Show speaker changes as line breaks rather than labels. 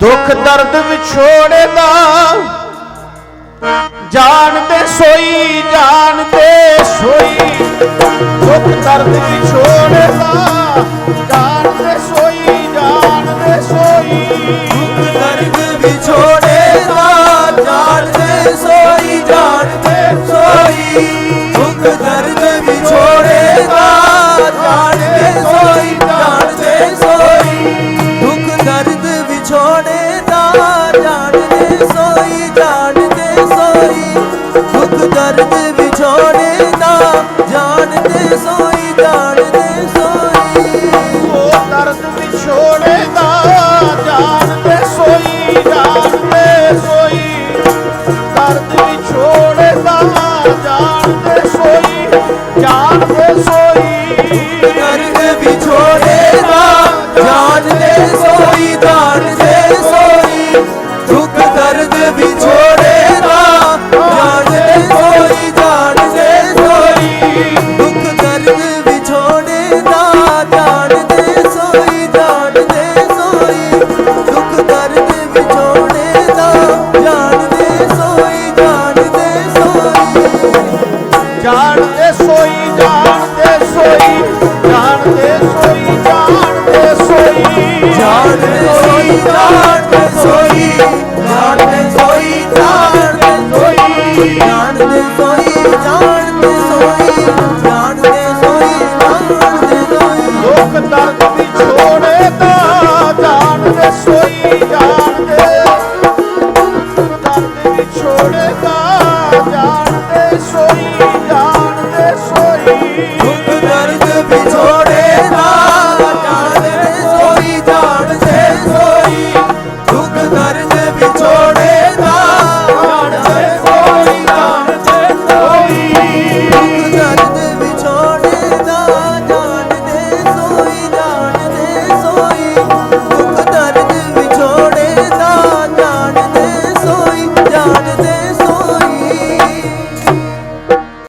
ਦੁੱਖ ਦਰਦ ਵਿਛੋੜੇ ਦਾ ਜਾਣਦੇ ਸੋਈ ਜਾਣਦੇ ਸੋਈ ਦੁੱਖ ਦਰਦ ਵਿਛੋੜੇ ਦਾ ਸੋਈ ਜਾਣਦੇ ਸੋਈ,
ਦੁੱਖ ਦਰਦ ਵਿਛੋੜੇ ਦਾ ਜਾਣਦੇ ਸੋਈ ਜਾਣਦੇ ਸੋਈ।
ਉਹ ਦਰਦ ਵਿਛੋੜੇ ਦਾ ਜਾਣਦੇ ਸੋਈ ਜਾਣਦੇ ਸੋਈ। ਦਰਦ ਵਿਛੋੜੇ ਦਾ ਜਾਣਦੇ ਸੋਈ ਜਾਣਦੇ ਸੋਈ।
ਦਰਦ ਵਿਛੋੜੇ ਦਾ ਜਾਣਦੇ ਸੋਈ ਜਾਣਦੇ ਸੋਈ ਦੁੱਖ ਦਰਦ ਵਿਛੋੜੇ ਦਾ ਜਾਣਦੇ ਸੋਈ ਜਾਣਦੇ ਸੋਈ ਦੁੱਖ ਦਰਦ ਵਿਛੋੜੇ ਦਾ ਜਾਣਦੇ ਸੋਈ ਜਾਣਦੇ ਸੋਈ
ਜਾਣਦੇ ਸੋਈ ਜਾਣਦੇ ਸੋਈ ਜਾਣਦੇ ਸੋਈ ਜਾਣਦੇ ਸੋਈ
ਜਾਣਦੇ ਸੋਈ ਜਾਣਦੇ